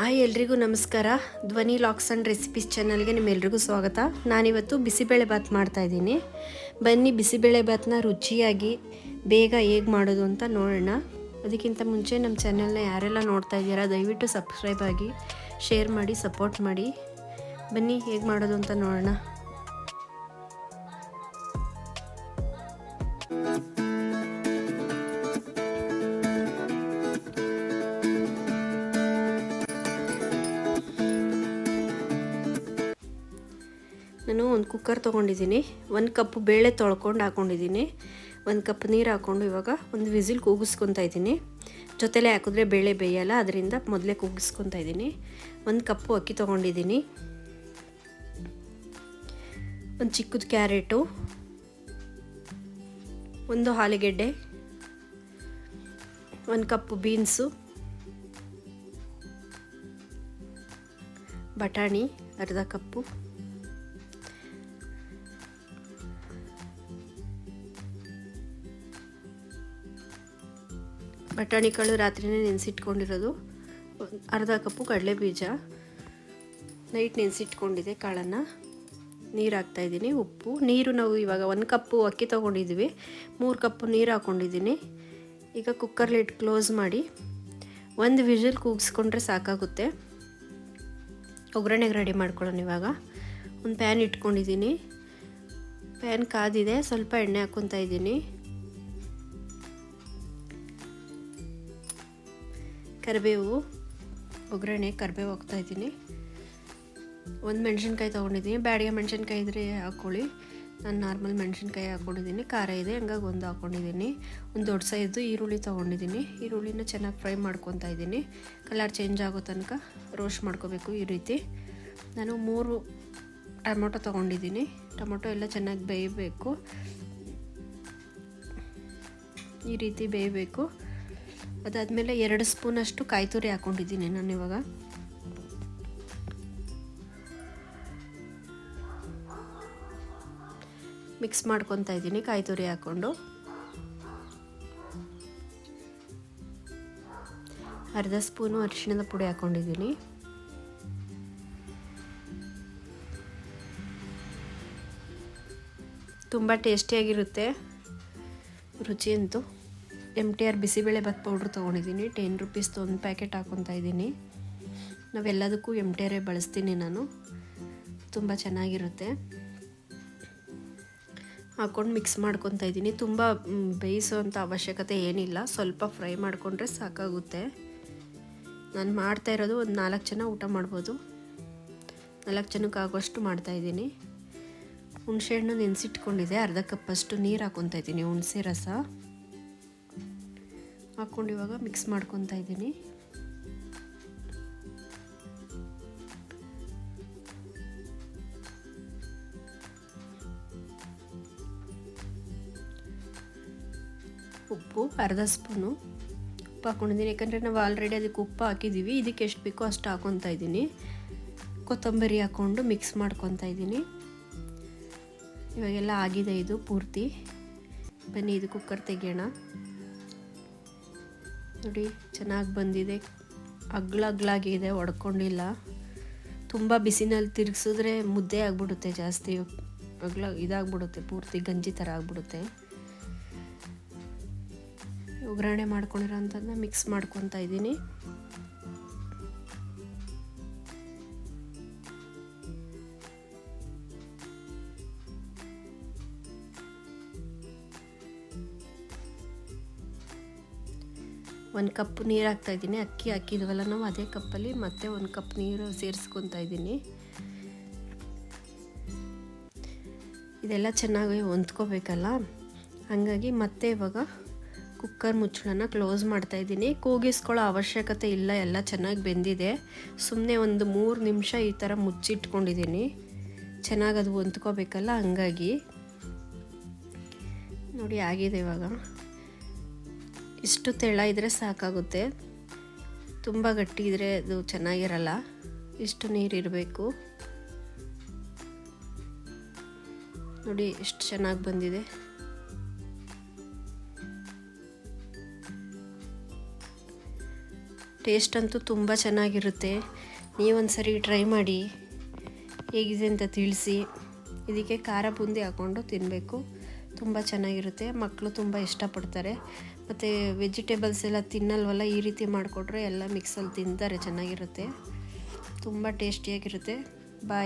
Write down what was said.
Hi ಎಲ್ರಿಗೂ ನಮಸ್ಕಾರ. ಧ್ವನಿ ಲಾಕ್ಸ್ ಆ್ಯಂಡ್ ರೆಸಿಪೀಸ್ ಚಾನಲ್ಗೆ ನಿಮ್ಮೆಲ್ರಿಗೂ ಸ್ವಾಗತ. ನಾನಿವತ್ತು ಬಿಸಿಬೇಳೆ ಬಾತ್ ಮಾಡ್ತಾ ಇದ್ದೀನಿ. ಬನ್ನಿ ಬಿಸಿಬೇಳೆ ಭಾತ್ನ ರುಚಿಯಾಗಿ ಬೇಗ ಹೇಗೆ ಮಾಡೋದು ಅಂತ ನೋಡೋಣ. ಅದಕ್ಕಿಂತ ಮುಂಚೆ ನಮ್ಮ ಚಾನಲ್ನ ಯಾರೆಲ್ಲ ನೋಡ್ತಾ ಇದ್ದೀರಾ, ದಯವಿಟ್ಟು ಸಬ್ಸ್ಕ್ರೈಬ್ ಆಗಿ, ಶೇರ್ ಮಾಡಿ, ಸಪೋರ್ಟ್ ಮಾಡಿ. ಬನ್ನಿ ಹೇಗೆ ಮಾಡೋದು ಅಂತ ನೋಡೋಣ. ನಾನು ಒಂದು ಕುಕ್ಕರ್ ತೊಗೊಂಡಿದ್ದೀನಿ. ಒಂದು ಕಪ್ ಬೇಳೆ ತೊಳ್ಕೊಂಡು ಹಾಕ್ಕೊಂಡಿದ್ದೀನಿ ಒಂದು ಕಪ್ ನೀರು ಹಾಕ್ಕೊಂಡು ಇವಾಗ ಒಂದು ವಿಸಿಲ್ ಕೂಗಿಸ್ಕೊತಾ ಇದ್ದೀನಿ. ಜೊತೆಲೇ ಹಾಕಿದ್ರೆ ಬೇಳೆ ಬೇಯಲ್ಲ, ಅದರಿಂದ ಮೊದಲೇ ಕೂಗಿಸ್ಕೊತಾ ಇದ್ದೀನಿ. ಒಂದು ಕಪ್ಪು ಅಕ್ಕಿ ತೊಗೊಂಡಿದ್ದೀನಿ. ಒಂದು ಚಿಕ್ಕದು ಕ್ಯಾರೆಟು. ಒಂದು ಆಲೂಗೆಡ್ಡೆ. ಒಂದು ಕಪ್ಪು ಬೀನ್ಸು. ಬಟಾಣಿ, ಅರ್ಧ ಕಪ್ಪು ಬಟಾಣಿ ಕಾಳು ರಾತ್ರಿನೇ ನೆನೆಸಿಟ್ಕೊಂಡಿರೋದು. ಅರ್ಧ ಕಪ್ಪು ಕಡಲೆ ಬೀಜ. ನೈಟ್ ನೆನೆಸಿಟ್ಕೊಂಡಿದೆ ಕಾಳನ್ನು. ನೀರು ಹಾಕ್ತಾಯಿದ್ದೀನಿ ಉಪ್ಪು. ನೀರು ನಾವು ಇವಾಗ ಒಂದು ಕಪ್ಪು ಅಕ್ಕಿ ತೊಗೊಂಡಿದ್ದೀವಿ ಮೂರು ಕಪ್ಪು ನೀರು ಹಾಕ್ಕೊಂಡಿದ್ದೀನಿ ಈಗ ಕುಕ್ಕರ್ ಲಿಡ್ ಕ್ಲೋಸ್ ಮಾಡಿ ಒಂದು ವಿಷಲ್ ಕೂಗಿಸ್ಕೊಂಡ್ರೆ ಸಾಕಾಗುತ್ತೆ. ಒಗ್ಗರಣೆಗೆ ರೆಡಿ ಮಾಡ್ಕೊಳ್ಳೋಣ ಇವಾಗ. ಒಂದು ಪ್ಯಾನ್ ಇಟ್ಕೊಂಡಿದ್ದೀನಿ. ಪ್ಯಾನ್ ಕಾದಿದೆ, ಸ್ವಲ್ಪ ಎಣ್ಣೆ ಹಾಕ್ಕೊತಾ ಇದ್ದೀನಿ. ಕರಿಬೇವು, ಒಗ್ಗರಣೆ, ಕರಿಬೇವು ಹೋಗ್ತಾ ಇದ್ದೀನಿ. ಒಂದು ಮೆಣಸಿನ್ಕಾಯಿ ತೊಗೊಂಡಿದ್ದೀನಿ. ಬ್ಯಾಡಿಗೆ ಮೆಣಸಿನ್ಕಾಯಿ ಇದ್ರೆ ಹಾಕ್ಕೊಳ್ಳಿ ನಾನು ನಾರ್ಮಲ್ ಮೆಣಸಿನ್ಕಾಯಿ ಹಾಕ್ಕೊಂಡಿದ್ದೀನಿ ಖಾರ ಇದೆ, ಹಂಗಾಗಿ ಒಂದು ಹಾಕ್ಕೊಂಡಿದ್ದೀನಿ ಒಂದು ದೊಡ್ಡ ಸೈಜು ಈರುಳ್ಳಿ ತೊಗೊಂಡಿದ್ದೀನಿ. ಈರುಳ್ಳಿನ ಚೆನ್ನಾಗಿ ಫ್ರೈ ಮಾಡ್ಕೊತಾ ಇದ್ದೀನಿ. ಕಲರ್ ಚೇಂಜ್ ಆಗೋ ತನಕ ರೋಸ್ಟ್ ಮಾಡ್ಕೋಬೇಕು ಈ ರೀತಿ. ನಾನು ಮೂರು ಟೊಮೊಟೊ ತೊಗೊಂಡಿದ್ದೀನಿ. ಟೊಮೊಟೊ ಎಲ್ಲ ಚೆನ್ನಾಗಿ ಬೇಯಬೇಕು. ಈ ರೀತಿ ಬೇಯಬೇಕು. ಅದಾದಮೇಲೆ ಎರಡು ಸ್ಪೂನಷ್ಟು ಕಾಯಿ ತುರಿ ಹಾಕ್ಕೊಂಡಿದ್ದೀನಿ ನಾನು ಇವಾಗ. ಮಿಕ್ಸ್ ಮಾಡ್ಕೊತಾ ಇದ್ದೀನಿ ಕಾಯಿ ತುರಿ ಹಾಕ್ಕೊಂಡು. ಅರ್ಧ ಸ್ಪೂನು ಅರಿಶಿಣದ ಪುಡಿ ಹಾಕ್ಕೊಂಡಿದ್ದೀನಿ ತುಂಬ ಟೇಸ್ಟಿಯಾಗಿರುತ್ತೆ ರುಚಿ ಅಂತೂ M T R bisi bele bath powder ತೊಗೊಂಡಿದ್ದೀನಿ. ಟೆನ್ ರುಪೀಸ್ದು ಒಂದು ಪ್ಯಾಕೆಟ್ ಹಾಕೊತಾ ಇದ್ದೀನಿ. ನಾವೆಲ್ಲದಕ್ಕೂ ಎಂ ಟಿ ಆರೇ ಬಳಸ್ತೀನಿ ನಾನು. ತುಂಬ ಚೆನ್ನಾಗಿರುತ್ತೆ. ಹಾಕ್ಕೊಂಡು ಮಿಕ್ಸ್ ಮಾಡ್ಕೊತಾ ಇದ್ದೀನಿ. ತುಂಬ ಬೇಯಿಸೋವಂಥ ಅವಶ್ಯಕತೆ ಏನಿಲ್ಲ. ಸ್ವಲ್ಪ ಫ್ರೈ ಮಾಡಿಕೊಂಡ್ರೆ ಸಾಕಾಗುತ್ತೆ. ನಾನು ಮಾಡ್ತಾ ಇರೋದು ಒಂದು ನಾಲ್ಕು ಜನ ಊಟ ಮಾಡ್ಬೋದು. ನಾಲ್ಕು ಜನಕ್ಕೆ ಆಗೋಷ್ಟು ಮಾಡ್ತಾಯಿದ್ದೀನಿ ಹುಣಸೆಹಣ್ಣು ನೆನೆಸಿಟ್ಕೊಂಡಿದೆ ಅರ್ಧ ಕಪ್ಪಷ್ಟು ನೀರು ಹಾಕ್ಕೊತಾ ಇದ್ದೀನಿ. ಹುಣಸೆ ರಸ. ಹಾಕ್ಕೊಂಡು ಇವಾಗ ಮಿಕ್ಸ್ ಮಾಡ್ಕೊತಾ ಇದ್ದೀನಿ. ಉಪ್ಪು, ಅರ್ಧ ಸ್ಪೂನು. ಉಪ್ಪು ಹಾಕ್ಕೊಂಡಿದ್ದೀನಿ ಯಾಕಂದರೆ ನಾವು ಆಲ್ರೆಡಿ ಅದಕ್ಕೆ ಉಪ್ಪು ಹಾಕಿದ್ದೀವಿ. ಇದಕ್ಕೆ ಎಷ್ಟು ಬೇಕೋ ಅಷ್ಟು ಹಾಕ್ಕೊತಾ ಇದ್ದೀನಿ. ಕೊತ್ತಂಬರಿ ಹಾಕ್ಕೊಂಡು ಮಿಕ್ಸ್ ಮಾಡ್ಕೊತಾ ಇದ್ದೀನಿ. ಇವಾಗೆಲ್ಲ ಆಗಿದೆ ಇದು ಪೂರ್ತಿ. ಬನ್ನಿ, ಇದು ಕುಕ್ಕರ್ ತೆಗಿಯೋಣ. ನೋಡಿ, ಚೆನ್ನಾಗಿ ಬಂದಿದೆ. ಅಗ್ಲಗ್ಲಾಗಿದೆ ಒಡ್ಕೊಂಡಿಲ್ಲ. ತುಂಬ ಬಿಸಿನಲ್ಲಿ ತಿರುಗಿಸಿದ್ರೆ ಮುದ್ದೆ ಆಗಿಬಿಡುತ್ತೆ ಜಾಸ್ತಿ. ಅಗ್ಲ ಇದಾಗ್ಬಿಡುತ್ತೆ, ಪೂರ್ತಿ ಗಂಜಿ ಥರ ಆಗಿಬಿಡುತ್ತೆ. ಒಗ್ಗರಣೆ ಮಾಡ್ಕೊಂಡಿರೋ ಅಂಥದ್ದನ್ನ ಮಿಕ್ಸ್ ಮಾಡ್ಕೊತಾ ಇದ್ದೀನಿ. ಒಂದು ಕಪ್ ನೀರು ಹಾಕ್ತಾಯಿದ್ದೀನಿ ಅಕ್ಕಿ ಹಾಕಿದ್ವಲ್ಲ ನಾವು, ಅದೇ ಕಪ್ಪಲ್ಲಿ ಮತ್ತೆ ಒಂದು ಕಪ್ ನೀರು ಸೇರಿಸ್ಕೊತಾ ಇದ್ದೀನಿ. ಇದೆಲ್ಲ ಚೆನ್ನಾಗಿ ಹೊಂದ್ಕೋಬೇಕಲ್ಲ? ಹಾಗಾಗಿ ಮತ್ತೆ ಇವಾಗ ಕುಕ್ಕರ್ ಮುಚ್ಚಳನ ಕ್ಲೋಸ್ ಮಾಡ್ತಾಯಿದ್ದೀನಿ ಕೂಗಿಸ್ಕೊಳ್ಳೋ ಅವಶ್ಯಕತೆ ಇಲ್ಲ, ಎಲ್ಲ ಚೆನ್ನಾಗಿ ಬೆಂದಿದೆ. ಸುಮ್ಮನೆ ಒಂದು ಮೂರು ನಿಮಿಷ ಈ ಥರ ಮುಚ್ಚಿಟ್ಕೊಂಡಿದ್ದೀನಿ. ಚೆನ್ನಾಗಿ ಅದು ಹೊಂದ್ಕೋಬೇಕಲ್ಲ, ಹಂಗಾಗಿ. ನೋಡಿ, ಆಗಿದೆ ಇವಾಗ. ಇಷ್ಟು ತೆಳ ಇದ್ದರೆ ಸಾಕಾಗುತ್ತೆ. ತುಂಬ ಗಟ್ಟಿ ಇದ್ದರೆ ಅದು ಚೆನ್ನಾಗಿರಲ್ಲ. ಇಷ್ಟು ನೀರಿರಬೇಕು ನೋಡಿ ಎಷ್ಟು ಚೆನ್ನಾಗಿ ಬಂದಿದೆ. ಟೇಸ್ಟ್ ಅಂತೂ ತುಂಬ ಚೆನ್ನಾಗಿರುತ್ತೆ. ನೀವೊಂದು ಸರಿ ಟ್ರೈ ಮಾಡಿ. ಹೇಗಿದೆ ಅಂತ ತಿಳಿಸಿ. ಇದಕ್ಕೆ ಖಾರ ಬೂಂದಿ ಹಾಕ್ಕೊಂಡು ತಿನ್ನಬೇಕು ತುಂಬ ಚೆನ್ನಾಗಿರುತ್ತೆ ಮಕ್ಕಳು ತುಂಬ ಇಷ್ಟಪಡ್ತಾರೆ. ಮತ್ತು ವೆಜಿಟೇಬಲ್ಸ್ ಎಲ್ಲ ತಿನ್ನಲ್ವಲ್ಲ, ಈ ರೀತಿ ಮಾಡಿಕೊಟ್ರೆ ಎಲ್ಲ ಮಿಕ್ಸಲ್ಲಿ ತಿಂತಾರೆ, ಚೆನ್ನಾಗಿರುತ್ತೆ. ತುಂಬ ಟೇಸ್ಟಿಯಾಗಿರುತ್ತೆ